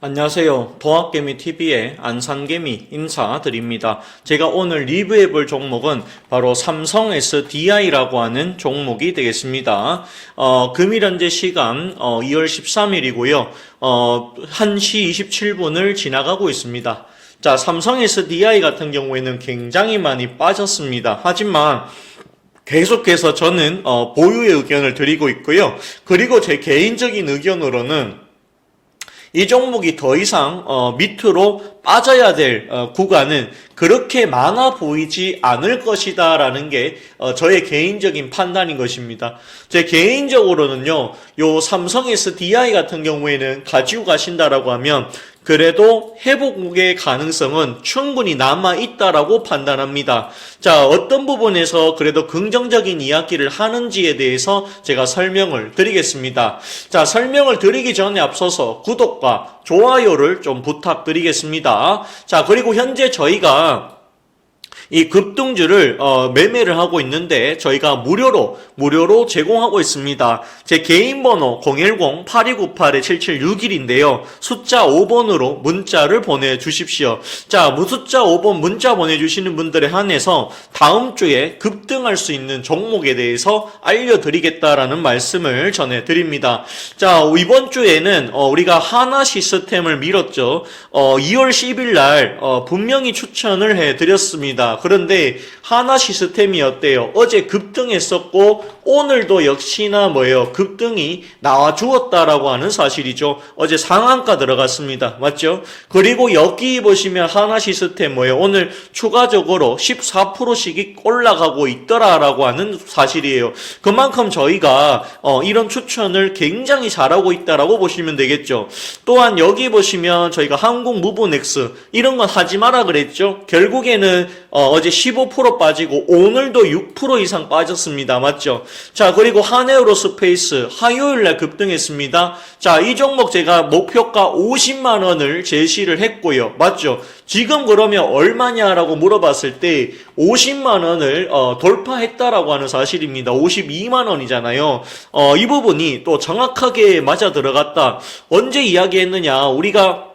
안녕하세요. 보학개미TV의 안산개미 인사드립니다. 제가 오늘 리뷰해 볼 종목은 바로 삼성 SDI라고 하는 종목이 되겠습니다. 어, 금일 현재 시간 어, 2월 13일이고요. 어, 1시 27분을 지나가고 있습니다. 자, 삼성 SDI 같은 경우에는 굉장히 많이 빠졌습니다. 하지만 계속해서 저는 어, 보유의 의견을 드리고 있고요. 그리고 제 개인적인 의견으로는 이 종목이 더 이상 어, 밑으로 빠져야 될 어, 구간은 그렇게 많아 보이지 않을 것이다 라는 게 어, 저의 개인적인 판단인 것입니다. 제 개인적으로는요, 요 삼성 SDI 같은 경우에는 가지고 가신다라고 하면 그래도 회복의 가능성은 충분히 남아 있다라고 판단합니다. 자, 어떤 부분에서 그래도 긍정적인 이야기를 하는지에 대해서 제가 설명을 드리겠습니다. 자, 설명을 드리기 전에 앞서서 구독과 좋아요를 좀 부탁드리겠습니다. 자, 그리고 현재 저희가 이 급등주를 어, 매매를 하고 있는데 저희가 무료로 무료로 제공하고 있습니다. 제 개인 번호 010-8298-7761인데요. 숫자 5번으로 문자를 보내주십시오. 자, 무숫자 5번 문자 보내주시는 분들에 한해서 다음 주에 급등할 수 있는 종목에 대해서 알려드리겠다라는 말씀을 전해드립니다. 자, 이번 주에는 어, 우리가 하나 시스템을 밀었죠. 어, 2월 10일 날 어, 분명히 추천을 해드렸습니다. 그런데 하나 시스템이 어때요? 어제 급등했었고 오늘도 역시나 뭐예요? 급등이 나와 주었다라고 하는 사실이죠. 어제 상한가 들어갔습니다. 맞죠? 그리고 여기 보시면 하나 시스템 뭐예요? 오늘 추가적으로 14%씩 올라가고 있더라라고 하는 사실이에요. 그만큼 저희가 어, 이런 추천을 굉장히 잘하고 있다라고 보시면 되겠죠. 또한 여기 보시면 저희가 한국 무브넥스 이런 건 하지 마라 그랬죠. 결국에는 어, 어제 15% 빠지고 오늘도 6% 이상 빠졌습니다. 맞죠? 자, 그리고 한에어로 스페이스 화요일 날 급등했습니다. 자, 이 종목 제가 목표가 50만 원을 제시를 했고요. 맞죠? 지금 그러면 얼마냐라고 물어봤을 때 50만 원을 어, 돌파했다라고 하는 사실입니다. 52만 원이잖아요. 어, 이 부분이 또 정확하게 맞아 들어갔다. 언제 이야기했느냐? 우리가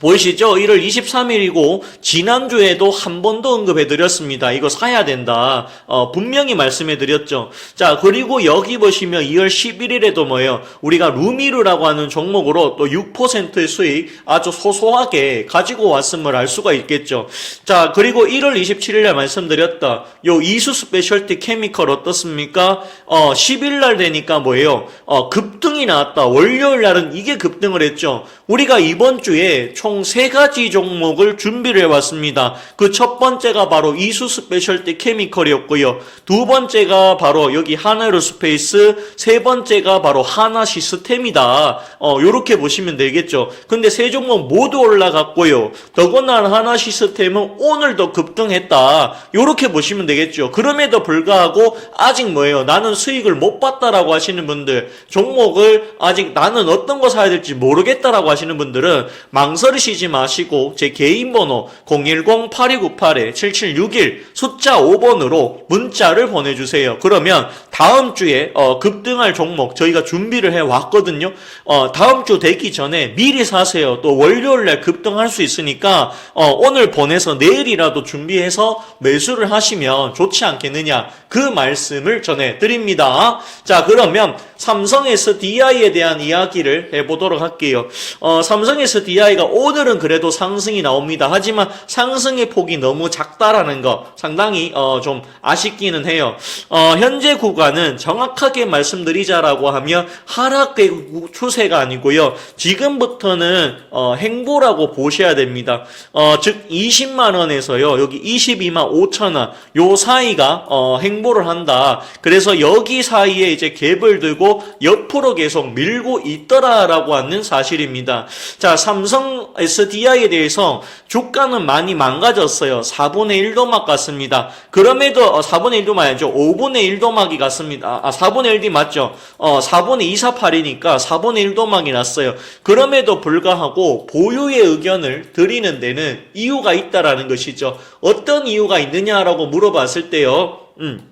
보이시죠? 1월 23일이고 지난주에도 한 번 더 언급해 드렸습니다. 이거 사야 된다. 어, 분명히 말씀해 드렸죠. 자 그리고 여기 보시면 2월 11일에도 뭐예요? 우리가 루미르라고 하는 종목으로 또 6%의 수익 아주 소소하게 가지고 왔음을 알 수가 있겠죠. 자 그리고 1월 27일에 말씀드렸다. 요 이수 스페셜티 케미컬 어떻습니까? 어 10일 날 되니까 뭐예요? 어 급등이 나왔다. 월요일 날은 이게 급등을 했죠. 우리가 이번 주에 총세 가지 종목을 준비를 해왔습니다. 그 첫 번째가 바로 이수 스페셜티 케미컬이었고요. 두 번째가 바로 여기 하나로 스페이스, 세 번째가 바로 하나 시스템이다. 어, 요렇게 보시면 되겠죠. 근데 세 종목 모두 올라갔고요. 더군다나 하나 시스템은 오늘도 급등했다. 요렇게 보시면 되겠죠. 그럼에도 불구하고 아직 뭐예요? 나는 수익을 못 봤다라고 하시는 분들, 종목을 아직 나는 어떤 거 사야 될지 모르겠다라고 하시는 분들은 망설이 시지 마시고 제 개인 번호 010-8298-7761 숫자 5번으로 문자를 보내주세요. 그러면 다음 주에 어, 급등할 종목 저희가 준비를 해 왔거든요. 어, 다음 주 되기 전에 미리 사세요. 또 월요일 날 급등할 수 있으니까 어, 오늘 보내서 내일이라도 준비해서 매수를 하시면 좋지 않겠느냐 그 말씀을 전해 드립니다. 자 그러면 삼성 SDI에 대한 이야기를 해보도록 할게요. 어, 삼성 SDI가 오늘은 그래도 상승이 나옵니다. 하지만 상승의 폭이 너무 작다라는 거 상당히 어, 좀 아쉽기는 해요. 어, 현재 구간은 정확하게 말씀드리자라고 하면 하락의 추세가 아니고요. 지금부터는 어, 행보라고 보셔야 됩니다. 어, 즉 20만 원에서요. 여기 22만 5천 원. 요 사이가 어, 행보를 한다. 그래서 여기 사이에 이제 갭을 들고 옆으로 계속 밀고 있더라라고 하는 사실입니다. 자, 삼성 SDI에 대해서 주가는 많이 망가졌어요. 4분의 1도막 같습니다. 그럼에도 어, 4분의 1도막 아니죠. 5분의 1도막이 같습니다. 아, 4분의 1이 맞죠. 어, 4분의 248이니까 4분의 1도막이 났어요. 그럼에도 불구하고 보유의 의견을 드리는 데는 이유가 있다라는 것이죠. 어떤 이유가 있느냐라고 물어봤을 때요. 음.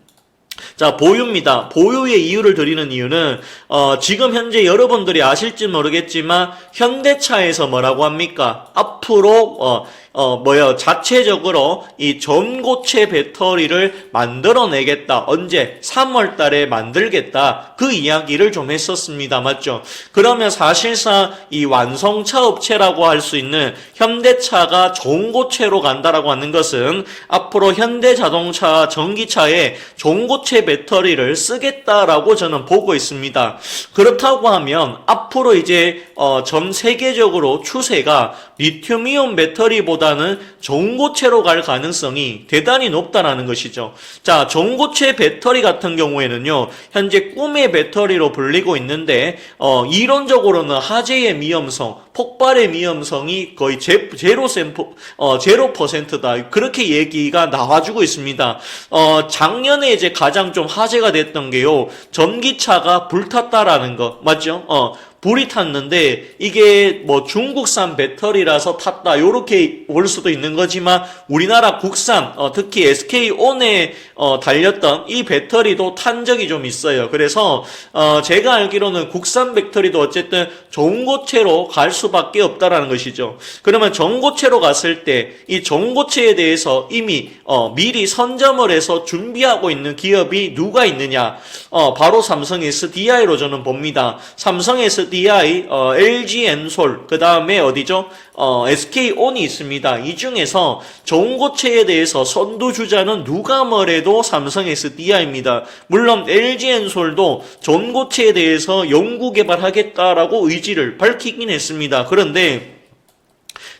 자, 보유입니다. 보유의 이유를 드리는 이유는, 어, 지금 현재 여러분들이 아실지 모르겠지만, 현대차에서 뭐라고 합니까? 앞으로, 어, 어, 뭐야, 자체적으로 이 전고체 배터리를 만들어내겠다. 언제? 3월 달에 만들겠다. 그 이야기를 좀 했었습니다. 맞죠? 그러면 사실상 이 완성차 업체라고 할 수 있는 현대차가 전고체로 간다라고 하는 것은 앞으로 현대 자동차 전기차에 전고체 배터리를 쓰겠다라고 저는 보고 있습니다. 그렇다고 하면 앞으로 이제 어, 전 세계적으로 추세가 리튬이온 배터리보다 는 전고체로 갈 가능성이 대단히 높다라는 것이죠. 자, 전고체 배터리 같은 경우에는요, 현재 꿈의 배터리로 불리고 있는데, 어, 이론적으로는 화재의 위험성, 폭발의 위험성이 거의 제, 제로 샘포, 어, 제로 퍼센트다. 그렇게 얘기가 나와주고 있습니다. 어, 작년에 이제 가장 좀 화제가 됐던 게요, 전기차가 불탔다라는 거, 맞죠? 어, 불이 탔는데 이게 뭐 중국산 배터리라서 탔다 요렇게 볼 수도 있는 거지만 우리나라 국산 어, 특히 SK온에 어, 달렸던 이 배터리도 탄 적이 좀 있어요. 그래서 어, 제가 알기로는 국산 배터리도 어쨌든 전고체로 갈수 밖에 없다라는 것이죠. 그러면 전고체로 갔을 때 이 전고체에 대해서 이미 어, 미리 선점을 해서 준비하고 있는 기업이 누가 있느냐? 어, 바로 삼성 SDI로 저는 봅니다. 삼성 SDI, 어, LG 엔솔, 그 다음에 어디죠? 어, SK온이 있습니다. 이 중에서 전고체에 대해서 선두 주자는 누가 뭐래도 삼성 SDI입니다. 물론 LG 엔솔도 전고체에 대해서 연구 개발하겠다라고 의지를 밝히긴 했습니다. 그런데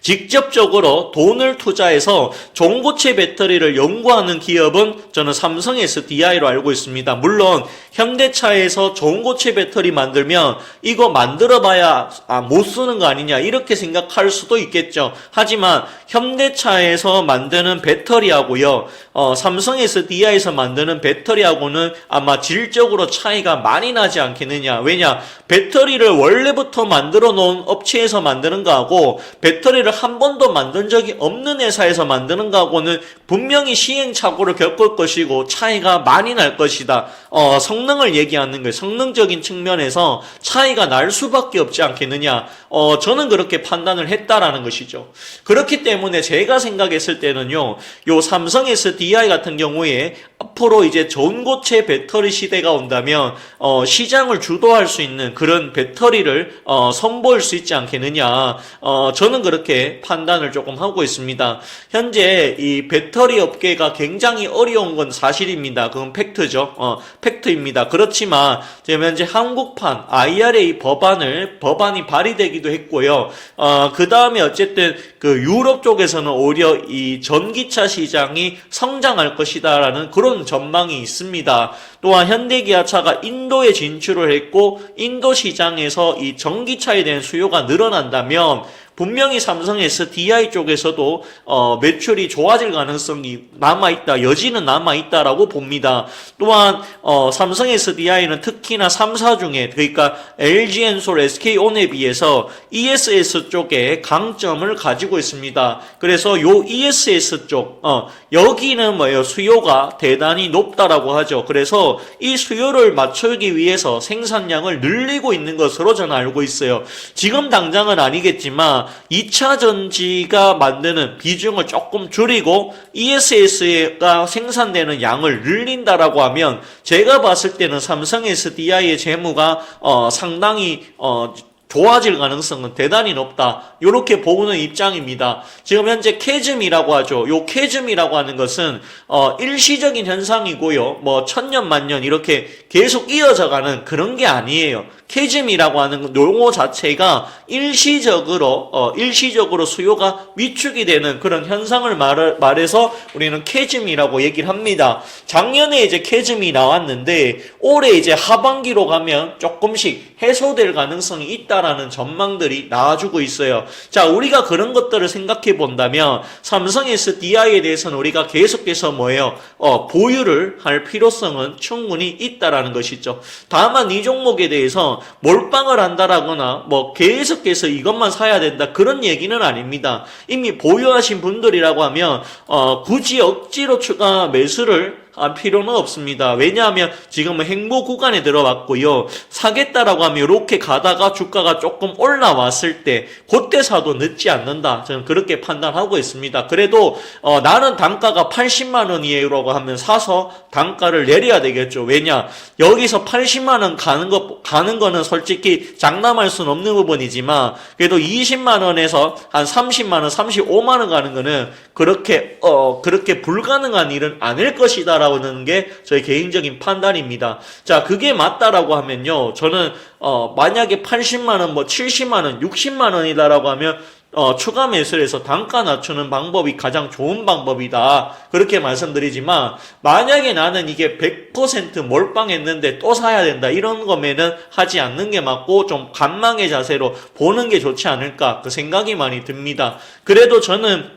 직접적으로 돈을 투자해서 전고체 배터리를 연구하는 기업은 저는 삼성 SDI로 알고 있습니다. 물론 현대차에서 전고체 배터리 만들면 이거 만들어봐야 아, 못 쓰는 거 아니냐 이렇게 생각할 수도 있겠죠. 하지만 현대차에서 만드는 배터리하고요, 어, 삼성 SDI에서 만드는 배터리하고는 아마 질적으로 차이가 많이 나지 않겠느냐. 왜냐 배터리를 원래부터 만들어 놓은 업체에서 만드는 거하고 배터리를 한 번도 만든 적이 없는 회사에서 만드는 거하고는 분명히 시행착오를 겪을 것이고 차이가 많이 날 것이다. 어, 성능을 얘기하는 거예요. 성능적인 측면에서 차이가 날 수밖에 없지 않겠느냐. 어, 저는 그렇게 판단을 했다라는 것이죠. 그렇기 때문에 제가 생각했을 때는요, 요 삼성 SDI 같은 경우에 앞으로 이제 전고체 배터리 시대가 온다면 어, 시장을 주도할 수 있는 그런 배터리를 어, 선보일 수 있지 않겠느냐. 어, 저는 그렇게 판단을 조금 하고 있습니다. 현재 이 배터리 업계가 굉장히 어려운 건 사실입니다. 그건 팩트죠. 어, 팩트입니다. 그렇지만 지금 현재 한국판 IRA 법안을 법안이 발의되기도 했고요. 어, 그 다음에 어쨌든 그 유럽 쪽에서는 오히려 이 전기차 시장이 성장할 것이다라는 그런 전망이 있습니다. 또한 현대기아차가 인도에 진출을 했고 인도 시장에서 이 전기차에 대한 수요가 늘어난다면 분명히 삼성 SDI 쪽에서도 어, 매출이 좋아질 가능성이 남아 있다, 여지는 남아 있다라고 봅니다. 또한 어, 삼성 SDI는 특히나 3사 중에 그러니까 LG 엔솔, SK온에 비해서 ESS 쪽에 강점을 가지고 있습니다. 그래서 요 ESS 쪽 어, 여기는 뭐예요? 수요가 대단히 높다라고 하죠. 그래서 이 수요를 맞추기 위해서 생산량을 늘리고 있는 것으로 저는 알고 있어요. 지금 당장은 아니겠지만 2차 전지가 만드는 비중을 조금 줄이고 ESS가 생산되는 양을 늘린다라고 하면 제가 봤을 때는 삼성 SDI의 재무가 어, 상당히 어, 좋아질 가능성은 대단히 높다. 이렇게 보는 입장입니다. 지금 현재 캐즘이라고 하죠. 요 캐즘이라고 하는 것은 어 일시적인 현상이고요. 뭐 천년 만년 이렇게 계속 이어져 가는 그런 게 아니에요. 캐즘이라고 하는 용어 자체가 일시적으로 어 일시적으로 수요가 위축이 되는 그런 현상을 말, 말해서 우리는 캐즘이라고 얘기를 합니다. 작년에 이제 캐즘이 나왔는데 올해 이제 하반기로 가면 조금씩 해소될 가능성이 있다라는 전망들이 나와주고 있어요. 자, 우리가 그런 것들을 생각해 본다면 삼성 SDI에 대해서는 우리가 계속해서 뭐예요? 어, 보유를 할 필요성은 충분히 있다라는 것이죠. 다만 이 종목에 대해서 몰빵을 한다라거나 뭐 계속해서 이것만 사야 된다 그런 얘기는 아닙니다. 이미 보유하신 분들이라고 하면 어, 굳이 억지로 추가 매수를 할 필요는 없습니다. 왜냐하면 지금은 행보 구간에 들어왔고요. 사겠다라고 하면 이렇게 가다가 주가가 조금 올라왔을 때 그때 사도 늦지 않는다. 저는 그렇게 판단하고 있습니다. 그래도 어, 나는 단가가 80만 원이에요라고 하면 사서 단가를 내려야 되겠죠. 왜냐 여기서 80만 원 가는 거 가는 거는 솔직히 장담할 수는 없는 부분이지만 그래도 20만 원에서 한 30만 원, 35만 원 가는 거는 그렇게 어 그렇게 불가능한 일은 아닐 것이다라 는 게 저의 개인적인 판단입니다. 자, 그게 맞다라고 하면요. 저는 어 만약에 80만 원, 뭐 70만 원, 60만 원이다라고 하면 어, 추가 매수해서 단가 낮추는 방법이 가장 좋은 방법이다. 그렇게 말씀드리지만, 만약에 나는 이게 100% 몰빵했는데 또 사야 된다. 이런 거면은 하지 않는 게 맞고, 좀 간망의 자세로 보는 게 좋지 않을까. 그 생각이 많이 듭니다. 그래도 저는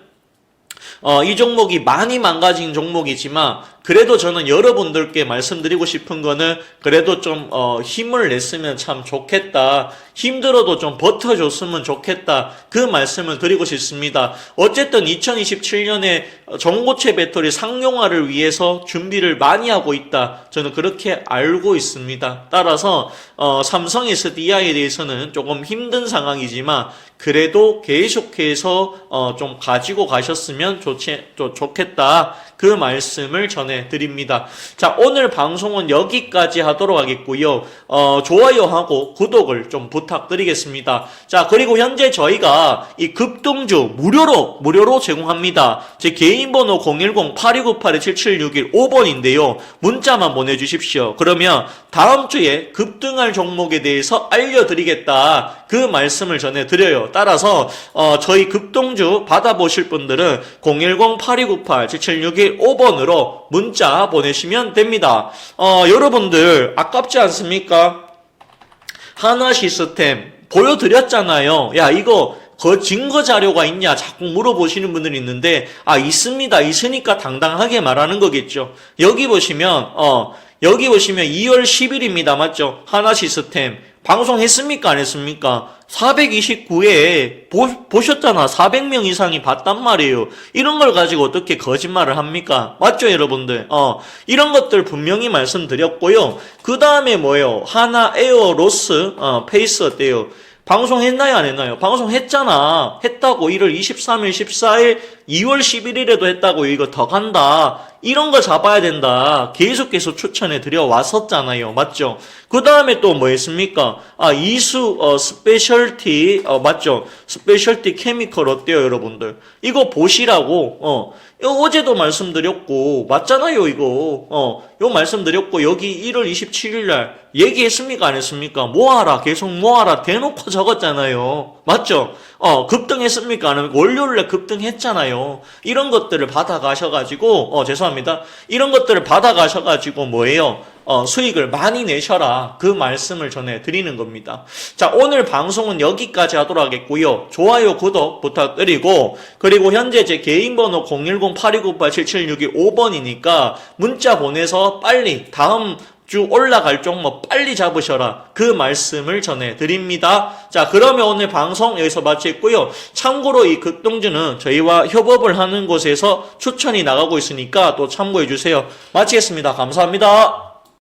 어, 이 종목이 많이 망가진 종목이지만 그래도 저는 여러분들께 말씀드리고 싶은 거는 그래도 좀 어, 힘을 냈으면 참 좋겠다. 힘들어도 좀 버텨줬으면 좋겠다. 그 말씀을 드리고 싶습니다. 어쨌든 2027년에 전고체 배터리 상용화를 위해서 준비를 많이 하고 있다. 저는 그렇게 알고 있습니다. 따라서 어, 삼성 SDI에 대해서는 조금 힘든 상황이지만 그래도 계속해서 어, 좀 가지고 가셨으면 좋지, 좋, 좋겠다. 그 말씀을 전해 드립니다. 자, 오늘 방송은 여기까지 하도록 하겠고요. 어, 좋아요하고 구독을 좀 부탁드리겠습니다. 자, 그리고 현재 저희가 이 급등주 무료로, 무료로 제공합니다. 제 개인 번호 010-8298-7761 5번인데요. 문자만 보내주십시오. 그러면 다음 주에 급등할 종목에 대해서 알려드리겠다. 그 말씀을 전해드려요. 따라서, 어, 저희 급등주 받아보실 분들은 010-8298-7761 5번으로 문자 보내시면 됩니다. 어, 여러분들 아깝지 않습니까? 하나 시스템 보여드렸잖아요. 야 이거 그 증거 자료가 있냐 자꾸 물어보시는 분들이 있는데 아 있습니다. 있으니까 당당하게 말하는 거겠죠. 여기 보시면 어 여기 보시면 2월 10일입니다. 맞죠? 하나 시스템 방송했습니까? 안 했습니까? 429회 보, 보셨잖아. 400명 이상이 봤단 말이에요. 이런 걸 가지고 어떻게 거짓말을 합니까? 맞죠, 여러분들? 어, 이런 것들 분명히 말씀드렸고요. 그 다음에 뭐예요? 하나 에어 로스, 어, 페이스 어때요? 방송했나요? 안 했나요? 방송했잖아. 했다고 1월 23일, 14일, 2월 11일에도 했다고 이거 더 간다. 이런 거 잡아야 된다. 계속해서 추천해 드려 왔었잖아요. 맞죠? 그 다음에 또 뭐 했습니까? 아, 이수, 어, 스페셜티, 어, 맞죠? 스페셜티 케미컬 어때요, 여러분들? 이거 보시라고, 어, 어제도 말씀드렸고, 맞잖아요, 이거. 어, 요 말씀드렸고, 여기 1월 27일 날 얘기했습니까? 안 했습니까? 모아라, 계속 모아라, 대놓고 적었잖아요. 맞죠? 어, 급등했습니까? 안 하면 월요일날 급등했잖아요. 이런 것들을 받아가셔가지고, 어, 죄송합니다. 이런 것들을 받아가셔가지고 뭐예요? 어, 수익을 많이 내셔라. 그 말씀을 전해 드리는 겁니다. 자, 오늘 방송은 여기까지 하도록 하겠고요. 좋아요, 구독 부탁드리고, 그리고 현재 제 개인 번호 010-8298-7762 5번이니까 문자 보내서 빨리 다음 주 올라갈 종목 빨리 잡으셔라. 그 말씀을 전해 드립니다. 자, 그러면 오늘 방송 여기서 마치고요. 참고로 이 급동주는 저희와 협업을 하는 곳에서 추천이 나가고 있으니까 또 참고해 주세요. 마치겠습니다. 감사합니다.